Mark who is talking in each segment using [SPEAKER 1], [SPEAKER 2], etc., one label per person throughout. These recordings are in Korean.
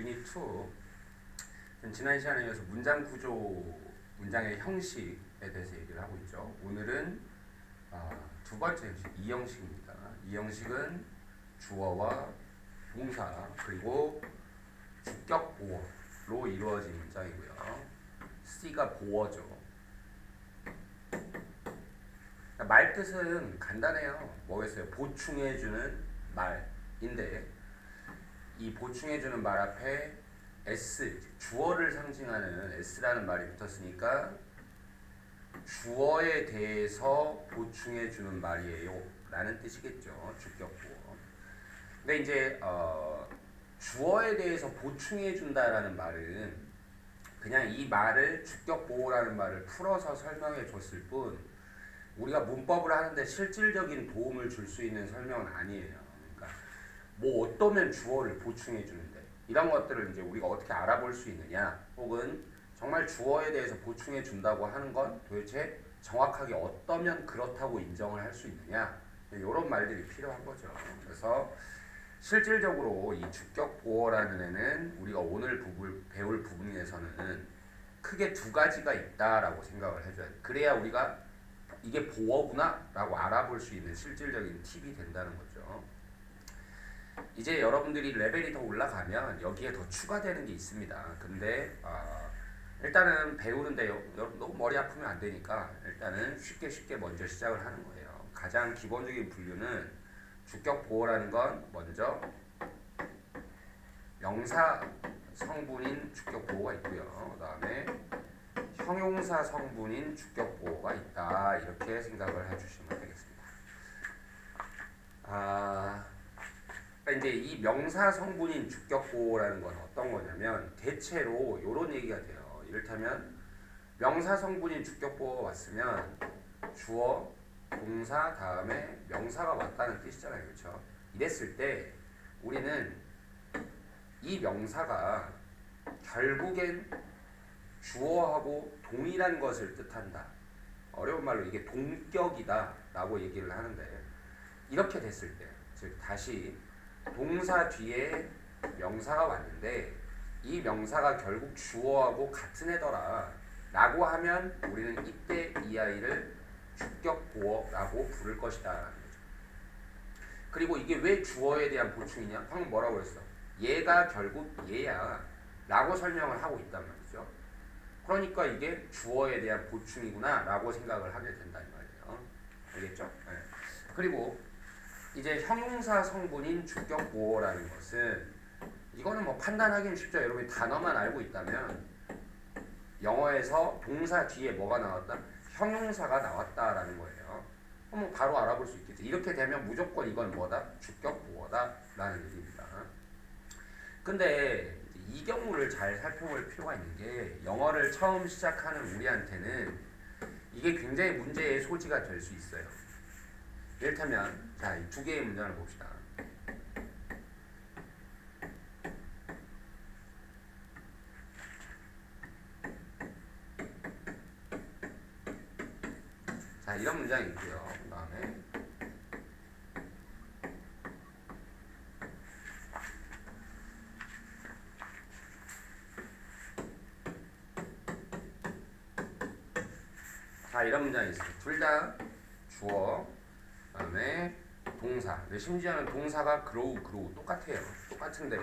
[SPEAKER 1] 유닛 2 지난 시간에 이어서 문장 구조, 문장의 형식에 대해서 얘기를 하고 있죠. 오늘은 아, 두 번째 형식, 이 형식입니다. 이 형식은 주어와 동사 그리고 주격 보어로 이루어진 문장이고요. C가 보어죠. 말 뜻은 간단해요. 뭐겠어요? 보충해주는 말인데 이 보충해주는 말 앞에 S 주어를 상징하는 S라는 말이 붙었으니까 주어에 대해서 보충해주는 말이에요. 라는 뜻이겠죠. 주격보어. 근데 이제 어, 주어에 대해서 보충해준다라는 말은 그냥 이 말을 주격보호라는 말을 풀어서 설명해 줬을 뿐 우리가 문법을 하는데 실질적인 도움을 줄 수 있는 설명은 아니에요. 뭐 어떠면 주어를 보충해 주는데 이런 것들을 이제 우리가 어떻게 알아볼 수 있느냐 혹은 정말 주어에 대해서 보충해 준다고 하는 건 도대체 정확하게 어떠면 그렇다고 인정을 할 수 있느냐 이런 말들이 필요한 거죠. 그래서 실질적으로 이 주격 보어라는 애는 우리가 오늘 부분, 배울 부분에서는 크게 두 가지가 있다라고 생각을 해줘야 돼. 그래야 우리가 이게 보어구나라고 알아볼 수 있는 실질적인 팁이 된다는 거죠. 이제 여러분들이 레벨이 더 올라가면 여기에 더 추가되는 게 있습니다. 근데 어, 일단은 배우는데 너무 머리 아프면 안 되니까 일단은 쉽게 쉽게 먼저 시작을 하는 거예요. 가장 기본적인 분류는 주격 보어라는 건 먼저 명사 성분인 주격 보어가 있고요. 그다음에 형용사 성분인 주격 보어가 있다 이렇게 생각을 해 주시면 되겠습니다. 아, 그러니까 이제 이 명사 성분인 주격 보어라는 건 어떤 거냐면 대체로 이런 얘기가 돼요. 이를테면 명사 성분인 주격 보어가 왔으면 주어, 동사 다음에 명사가 왔다는 뜻이잖아요, 그렇죠? 이랬을 때 우리는 이 명사가 결국엔 주어하고 동일한 것을 뜻한다. 어려운 말로 이게 동격이다 라고 얘기를 하는데 이렇게 됐을 때, 즉 다시 동사 뒤에 명사가 왔는데 이 명사가 결국 주어하고 같은 애더라 라고 하면 우리는 이때 이 아이를 주격 보어라고 부를 거죠. 그리고 이게 왜 주어에 대한 보충이냐? 방금 뭐라고 그랬어? 얘가 결국 얘야 라고 설명을 하고 있단 말이죠. 그러니까 이게 주어에 대한 보충이구나 라고 생각을 하게 된다 이 말이에요. 알겠죠? 네. 그리고 이제 형용사 성분인 주격 보어라는 것은 이거는 뭐 판단하기는 쉽죠. 여러분이 단어만 알고 있다면 영어에서 동사 뒤에 뭐가 나왔다? 형용사가 나왔다라는 거예요. 그럼 바로 알아볼 수 있겠죠. 이렇게 되면 무조건 이건 뭐다? 주격 보어다라는 얘기입니다. 근데 이 경우를 잘 살펴볼 필요가 있는 게 영어를 처음 시작하는 우리한테는 이게 굉장히 문제의 소지가 될 수 있어요. 이를테면 자, 이 두 개의 문장을 봅시다. 자, 이런 문장이 있고요. 그 다음에 자, 이런 문장이 있어요. 둘 다 주어, 그 다음에 동사. 근데 심지어는 동사가 grow, grow 똑같아요. 똑같은데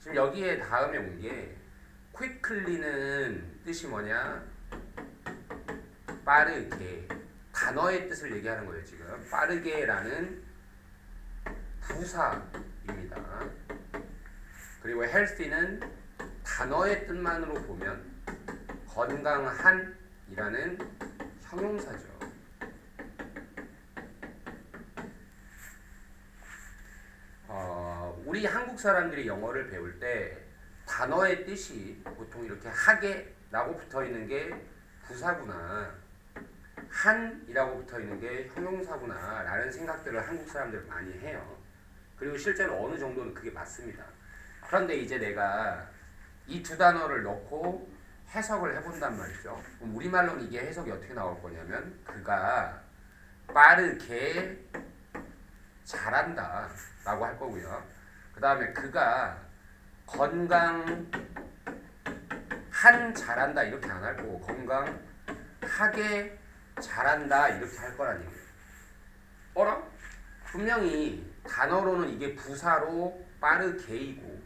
[SPEAKER 1] 지금 여기에 다음에 온 게 quickly는 뜻이 뭐냐? 빠르게 단어의 뜻을 얘기하는 거예요 지금 빠르게라는 부사입니다. 그리고 healthy는 단어의 뜻만으로 보면 건강한이라는 형용사죠. 어, 우리 한국 사람들이 영어를 배울 때 단어의 뜻이 보통 이렇게 하게라고 붙어 있는 게 부사구나. 한이라고 붙어 있는 게 형용사구나라는 생각들을 한국 사람들 많이 해요. 그리고 실제로 어느 정도는 그게 맞습니다. 그런데 이제 내가 이 두 단어를 넣고 해석을 해본단 말이죠. 우리말로는 이게 해석이 어떻게 나올 거냐면 그가 빠르게 잘한다 라고 할 거고요. 그 다음에 그가 건강 한 잘한다 이렇게 안 할 거고 건강하게 잘한다 이렇게 할 거란 얘기예요. 어라? 분명히 단어로는 이게 부사로 빠르게이고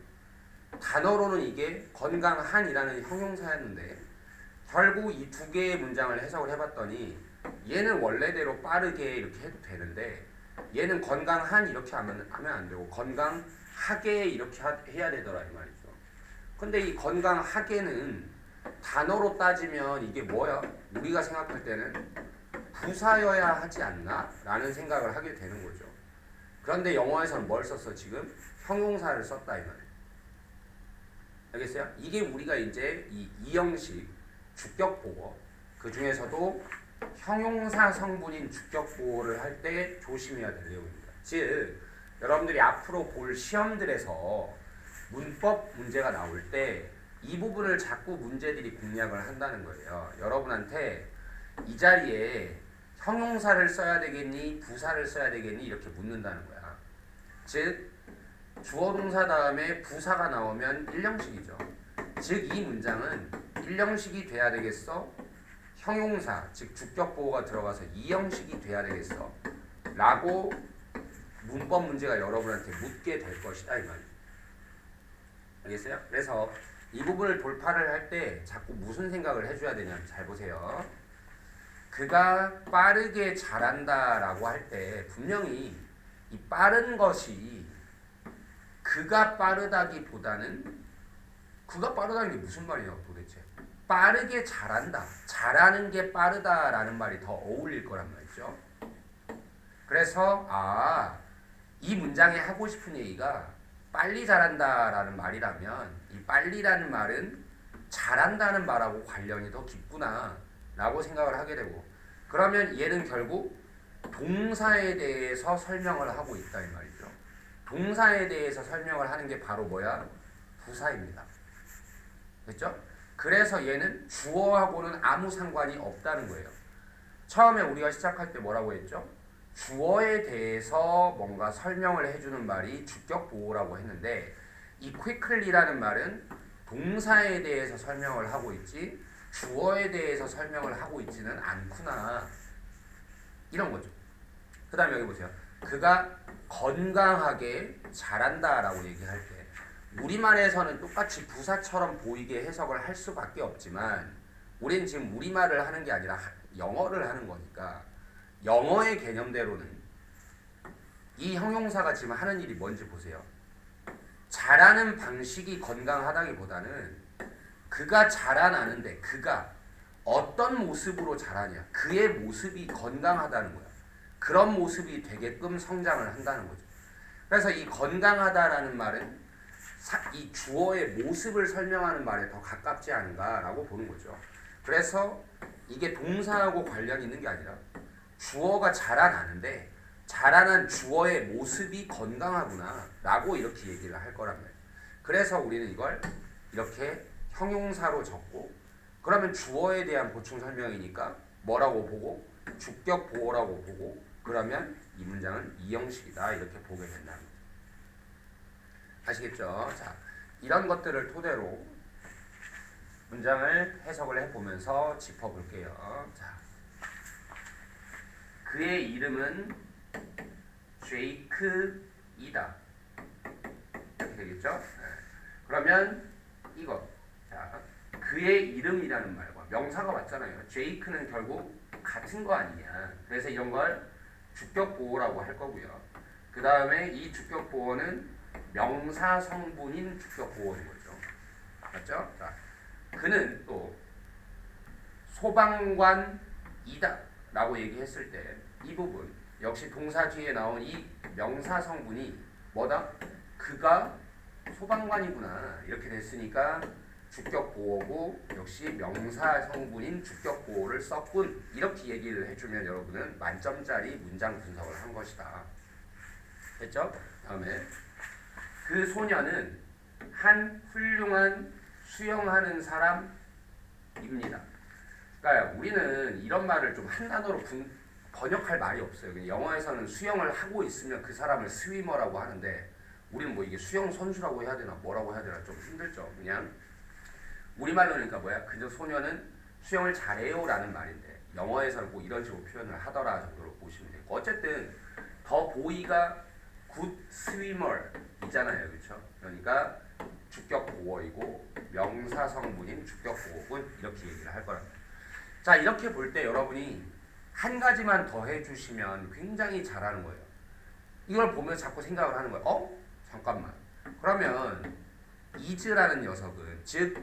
[SPEAKER 1] 단어로는 이게 건강한이라는 형용사였는데 결국 이 두 개의 문장을 해석을 해봤더니 얘는 원래대로 빠르게 이렇게 해도 되는데 얘는 건강한 이렇게 하면, 하면 안 되고 건강하게 이렇게 하- 해야 되더라 이 말이죠. 근데 이 건강하게는 단어로 따지면 이게 뭐야? 우리가 생각할 때는 부사여야 하지 않나? 라는 생각을 하게 되는 거죠. 그런데 영어에서는 뭘 썼어 지금? 형용사를 썼다 이 말이에요. 알겠어요? 이게 우리가 이제 이 이형식 주격 보호 그 중에서도 형용사 성분인 주격 보호를 할 때 조심해야 될 내용입니다. 즉 여러분들이 앞으로 볼 시험들에서 문법 문제가 나올 때 이 부분을 자꾸 문제들이 공략을 한다는 거예요. 여러분한테 이 자리에 형용사를 써야 되겠니 부사를 써야 되겠니 이렇게 묻는다는 거야. 즉 주어 동사 다음에 부사가 나오면 일형식이죠. 즉 이 문장은 일형식이 돼야 되겠어? 형용사 즉 주격 보호가 들어가서 이 형식이 돼야 되겠어? 라고 문법 문제가 여러분한테 묻게 될 것이다 이 말이죠. 알겠어요? 그래서 이 부분을 돌파를 할 때 자꾸 무슨 생각을 해줘야 되냐면 잘 보세요. 그가 빠르게 잘한다라고 할 때 분명히 이 빠른 것이 그가 빠르다기보다는 그가 빠르다는 게 무슨 말이냐고 도대체 빠르게 잘한다 잘하는 게 빠르다라는 말이 더 어울릴 거란 말이죠 그래서 아 이 문장에 하고 싶은 얘기가 빨리 잘한다라는 말이라면 이 빨리라는 말은 잘한다는 말하고 관련이 더 깊구나 라고 생각을 하게 되고 그러면 얘는 결국 동사에 대해서 설명을 하고 있다 이 말이죠 동사에 대해서 설명을 하는 게 바로 뭐야? 부사입니다. 됐죠? 그래서 얘는 주어하고는 아무 상관이 없다는 거예요. 처음에 우리가 시작할 때 뭐라고 했죠? 주어에 대해서 뭔가 설명을 해주는 말이 주격 보호라고 했는데 이 quickly라는 말은 동사에 대해서 설명을 하고 있지 주어에 대해서 설명을 하고 있지는 않구나 이런 거죠. 그 다음에 여기 보세요. 그가 건강하게 잘한다라고 얘기할 때 우리말에서는 똑같이 부사처럼 보이게 해석을 할 수밖에 없지만 우리는 지금 우리말을 하는 게 아니라 하- 영어를 하는 거니까 영어의 개념대로는 이 형용사가 지금 하는 일이 뭔지 보세요. 잘하는 방식이 건강하다기보다는 그가 자라나는데 그가 어떤 모습으로 자라냐 그의 모습이 건강하다는 거야. 그런 모습이 되게끔 성장을 한다는 거죠. 그래서 이 건강하다라는 말은 사- 이 주어의 모습을 설명하는 말에 더 가깝지 않은가라고 보는 거죠. 그래서 이게 동사하고 관련이 있는 게 아니라 주어가 자라나는데 자라난 주어의 모습이 건강하구나라고 이렇게 얘기를 할 거란 말이에요. 그래서 우리는 이걸 이렇게 형용사로 적고 그러면 주어에 대한 보충 설명이니까 뭐라고 보고 주격 보호라고 보고 그러면 이 문장은 이 형식이다 이렇게 보게 된다는 거죠. 아시겠죠? 자, 이런 것들을 토대로 문장을 해석을 해보면서 짚어볼게요. 자, 그의 이름은 제이크이다. 이렇게 되겠죠? 네. 그러면 이거 자, 그의 이름이라는 말과 명사가 왔잖아요. 제이크는 결국 같은 거 아니냐. 그래서 이런 걸 주격 보호라고 할 거고요. 그 다음에 이 주격 보호는 명사 성분인 주격 보호인 거죠. 맞죠? 자, 그는 또 소방관이다라고 얘기했을 때 이 부분 역시 동사 뒤에 나온 이 명사 성분이 뭐다? 그가 소방관이구나 이렇게 됐으니까 주격 보호고 역시 명사 성분인 주격 보호를 썼군 이렇게 얘기를 해주면 여러분은 만점짜리 문장 분석을 한 것이다. 됐죠? 다음에 그 소녀는 한 훌륭한 수영하는 사람입니다. 그러니까 우리는 이런 말을 좀 한 단어로 분- 번역할 말이 없어요. 영어에서는 수영을 하고 있으면 그 사람을 스위머라고 하는데 우리는 뭐 이게 수영 선수라고 해야 되나 뭐라고 해야 되나 좀 힘들죠. 그냥 우리말로 그러니까 뭐야? 그저 소녀는 수영을 잘해요라는 말인데 영어에서는 뭐 이런 식으로 표현을 하더라 정도로 보시면 되고 어쨌든 더 보이가 굿 스위머이잖아요, 그렇죠? 그러니까 주격 보어이고 명사 성분인 주격 보어군 이렇게 얘기를 할 거랍니다. 자 이렇게 볼 때 여러분이 한 가지만 더 해주시면 굉장히 잘하는 거예요. 이걸 보면서 자꾸 생각을 하는 거예요. 어? 잠깐만. 그러면 is라는 녀석은 즉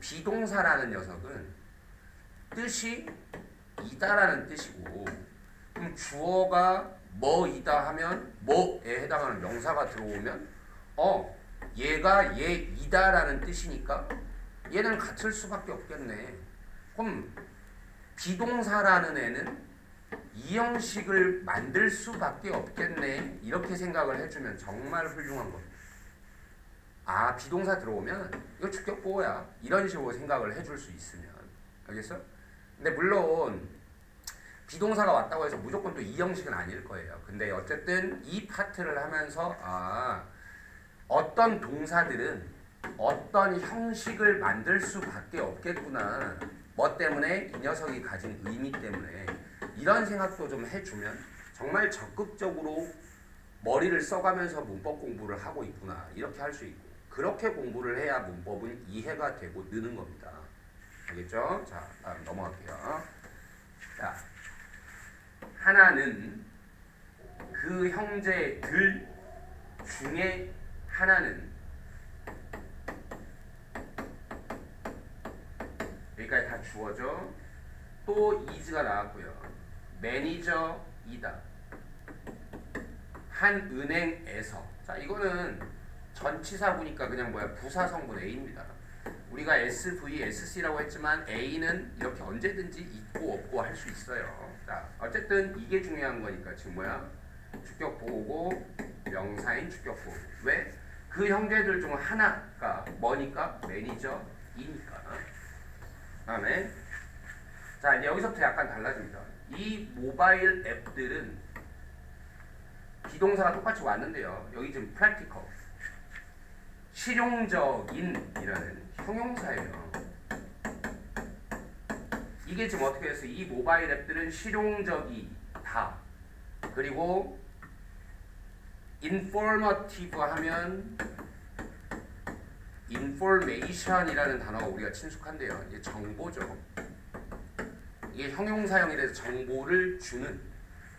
[SPEAKER 1] 비동사라는 녀석은 뜻이 이다라는 뜻이고 그럼 주어가 뭐이다 하면 뭐에 해당하는 명사가 들어오면 어 얘가 얘이다라는 뜻이니까 얘는 같을 수밖에 없겠네. 그럼 비동사라는 애는 이 형식을 만들 수밖에 없겠네. 이렇게 생각을 해주면 정말 훌륭한 겁니다. 아 비동사 들어오면 이거 주격 보호야. 이런 식으로 생각을 해줄 수 있으면 알겠어? 근데 물론 비동사가 왔다고 해서 무조건 또 이 형식은 아닐 거예요. 근데 어쨌든 이 파트를 하면서 아 어떤 동사들은 어떤 형식을 만들 수밖에 없겠구나. 뭐 때문에 이 녀석이 가진 의미 때문에 이런 생각도 좀 해주면 정말 적극적으로 머리를 써가면서 문법 공부를 하고 있구나 이렇게 할 수 있고 그렇게 공부를 해야 문법은 이해가 되고 느는 겁니다. 알겠죠? 자 다음 넘어갈게요. 자 하나는 그 형제들 중에 하나는 여기까지 다 주어져. 또 is가 나왔고요. 매니저이다. 한 은행에서. 자 이거는 전치사구니까 그냥 뭐야? 부사 성분 A입니다 우리가 SV, SC라고 했지만 A는 이렇게 언제든지 있고 없고 할 수 있어요 자 어쨌든 이게 중요한 거니까 지금 뭐야 주격 보호고 명사인 주격 보호 왜? 그 형제들 중 하나가 뭐니까 매니저이니까 다음에 자 이제 여기서부터 약간 달라집니다. 이 모바일 앱들은 비동사가 똑같이 왔는데요. 여기 지금 practical 실용적인이라는 형용사예요. 이게 지금 어떻게 해서 이 모바일 앱들은 실용적이다. 그리고 informative 하면 information이라는 단어가 우리가 친숙한데요. 이게 정보죠. 이게 형용사형이라서 정보를 주는,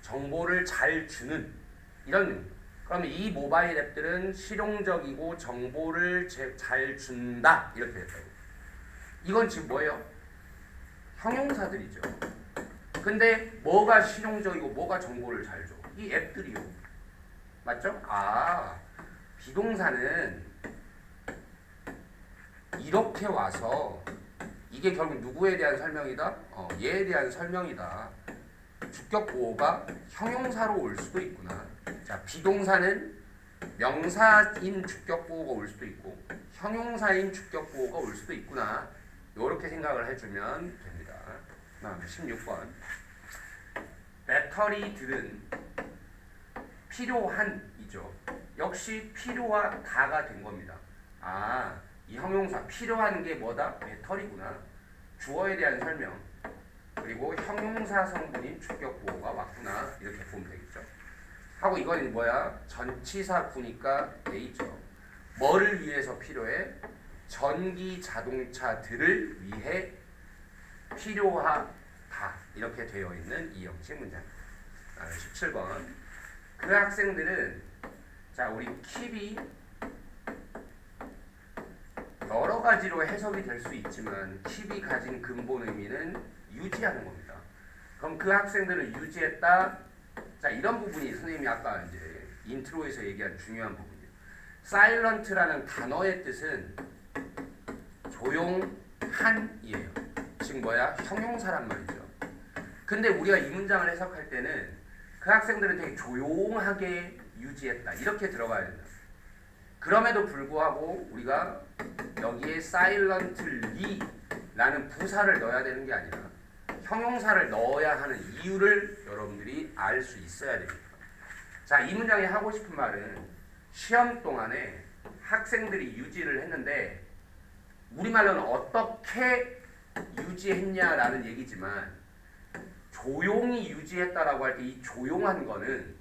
[SPEAKER 1] 정보를 잘 주는 이런. 그러면 이 모바일 앱들은 실용적이고 정보를 제- 잘 준다 이렇게 됐다고. 이건 지금 뭐예요? 형용사들이죠. 근데 뭐가 실용적이고 뭐가 정보를 잘 줘? 이 앱들이요. 맞죠? 아 비동사는 이렇게 와서 이게 결국 누구에 대한 설명이다? 어, 얘에 대한 설명이다. 주격 보호가 형용사로 올 수도 있구나. 자, 비동사는 명사인 주격 보호가 올 수도 있고 형용사인 주격 보호가 올 수도 있구나. 이렇게 생각을 해주면 됩니다. 다음에 16번. 배터리들은 필요한이죠. 역시 필요와 다가 된 겁니다. 아, 이 형용사 필요한 게 뭐다? 배터리구나. 주어에 대한 설명. 그리고 형용사 성분인 주격 보호가 왔구나. 이렇게 보면 되겠죠. 하고 이건 뭐야? 전치사 구니까 A죠. 뭐를 위해서 필요해? 전기 자동차들을 위해 필요하다. 이렇게 되어 있는 이 형식 문장입니다. 다음에 17번. 그 학생들은 자 우리 킵이 여러 가지로 해석이 될 수 있지만 킵이 가진 근본 의미는 유지하는 겁니다. 그럼 그 학생들을 유지했다. 자 이런 부분이 선생님이 아까 이제 인트로에서 얘기한 중요한 부분이에요. 사일런트라는 단어의 뜻은 조용한이에요. 즉 뭐야 형용사란 말이죠. 근데 우리가 이 문장을 해석할 때는 그 학생들은 되게 조용하게 유지했다 이렇게 들어가야 된다. 그럼에도 불구하고 우리가 여기에 silently라는 부사를 넣어야 되는 게 아니라 형용사를 넣어야 하는 이유를 여러분들이 알 수 있어야 됩니다. 자, 이 문장이 하고 싶은 말은 시험 동안에 학생들이 유지를 했는데 우리말로는 어떻게 유지했냐라는 얘기지만 조용히 유지했다라고 할 때 이 조용한 거는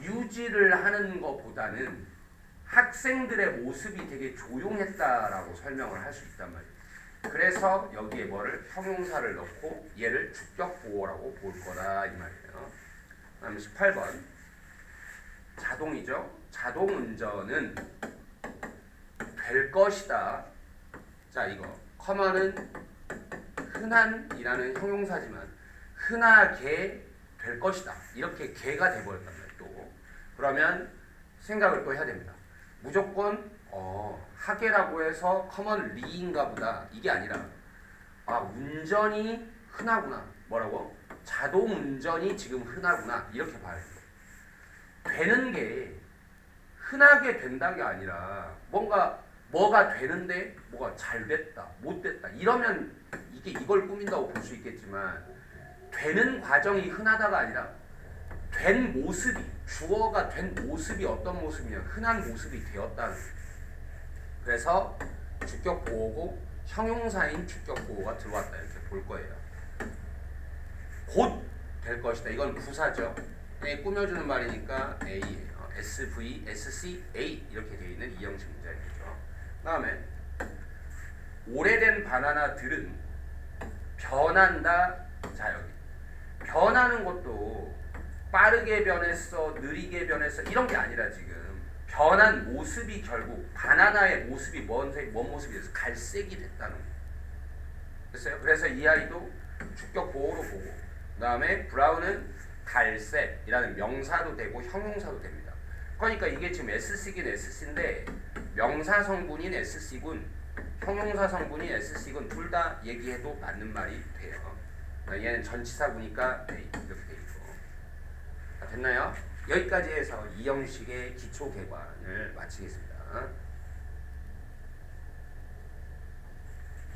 [SPEAKER 1] 유지를 하는 것보다는 학생들의 모습이 되게 조용했다라고 설명을 할 수 있단 말이에요. 그래서 여기에 뭐를 형용사를 넣고 얘를 주격 보호라고 볼 거다 이 말이에요. 다음 18번 자동이죠. 자동 운전은 될 것이다. 자 이거 커먼은 흔한이라는 형용사지만 흔하게 될 것이다. 이렇게 개가 돼버렸단 말이에요. 또 그러면 생각을 또 해야 됩니다. 무조건 어, 하게라고 해서 커먼 리인가 보다. 이게 아니라 아 운전이 흔하구나. 뭐라고? 자동 운전이 지금 흔하구나. 이렇게 봐야 돼요. 되는 게 흔하게 된다는 게 아니라 뭔가 뭐가 되는데 뭐가 잘 됐다 못 됐다. 이러면 이게 이걸 꾸민다고 볼 수 있겠지만 되는 과정이 흔하다가 아니라 된 모습이 주어가 된 모습이 어떤 모습이냐 흔한 모습이 되었다는. 그래서 주격 보호고 형용사인 주격 보호가 들어왔다 이렇게 볼 거예요. 곧 될 것이다. 이건 부사죠. 네, 꾸며주는 말이니까 A예요. SV, SC, A 이렇게 되어 있는 이형식 문장이죠. 다음에 오래된 바나나들은 변한다. 자 여기 변하는 것도 빠르게 변했어, 느리게 변했어 이런 게 아니라 지금 변한 모습이 결국 바나나의 모습이 뭔, 색- 뭔 모습이 됐어? 갈색이 됐다는 거예요. 됐어요? 그래서 이 아이도 주격 보호로 보고 그 다음에 브라운은 갈색이라는 명사도 되고 형용사도 됩니다. 그러니까 이게 지금 SC긴 SC인데 명사 성분인 SC군 형용사 성분인 SC군 둘 다 얘기해도 맞는 말이 돼요. 그러니까 얘는 전치사구니까 네, 이렇게 됐나요? 여기까지 해서 이 형식의 기초 개관을 마치겠습니다.